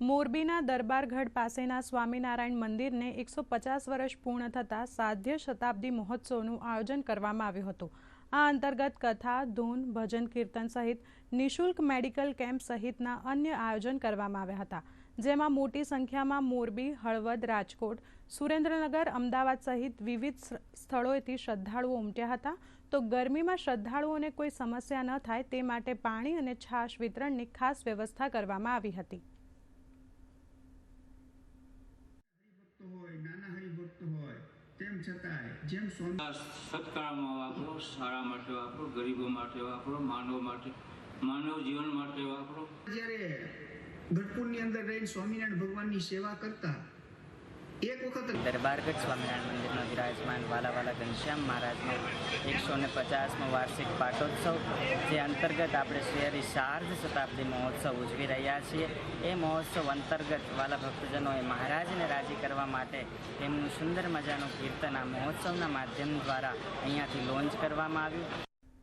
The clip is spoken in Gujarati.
મોરબીના દરબારગઢ પાસેના સ્વામિનારાયણ મંદિરને એકસો પચાસ વર્ષ પૂર્ણ થતાં સાધ્ય શતાબ્દી મહોત્સવનું આયોજન કરવામાં આવ્યું હતું. આ અંતર્ગત કથા, ધૂન, ભજન, કીર્તન સહિત નિઃશુલ્ક મેડિકલ કેમ્પ સહિતના અન્ય આયોજન કરવામાં આવ્યા હતા. જેમાં મોટી સંખ્યામાં મોરબી, હળવદ, રાજકોટ, સુરેન્દ્રનગર, અમદાવાદ સહિત વિવિધ સ્થળોએથી શ્રદ્ધાળુઓ ઉમટ્યા હતા. તો ગરમીમાં શ્રદ્ધાળુઓને કોઈ સમસ્યા ન થાય તે માટે પાણી અને છાશ વિતરણની ખાસ વ્યવસ્થા કરવામાં આવી હતી. તેમ છતાંય જેમ સત્કાળમાં વાપરો સારા માટે વાપરો ગરીબો માટે વાપરો માનવ માટે માનવ જીવન માટે વાપરો. જ્યારે ગઢપુરની અંદર રહીને સ્વામિનારાયણ ભગવાનની સેવા કરતા એક વખત દરબારગઢ સ્વામિનારાયણ મંદિરનો વિરાજમાન વાલાવાલા ઘનશ્યામ મહારાજનો એકસો ને પચાસમો વાર્ષિક પાટોત્સવ, જે અંતર્ગત આપણે શહેરી શારદ શતાબ્દી મહોત્સવ ઉજવી રહ્યા છીએ. એ મહોત્સવ અંતર્ગત વાલા ભક્તજનોએ મહારાજને રાજી કરવા માટે તેમનું સુંદર મજાનું કીર્તન આ મહોત્સવના માધ્યમ દ્વારા અહીંયાથી લોન્ચ કરવામાં આવ્યું.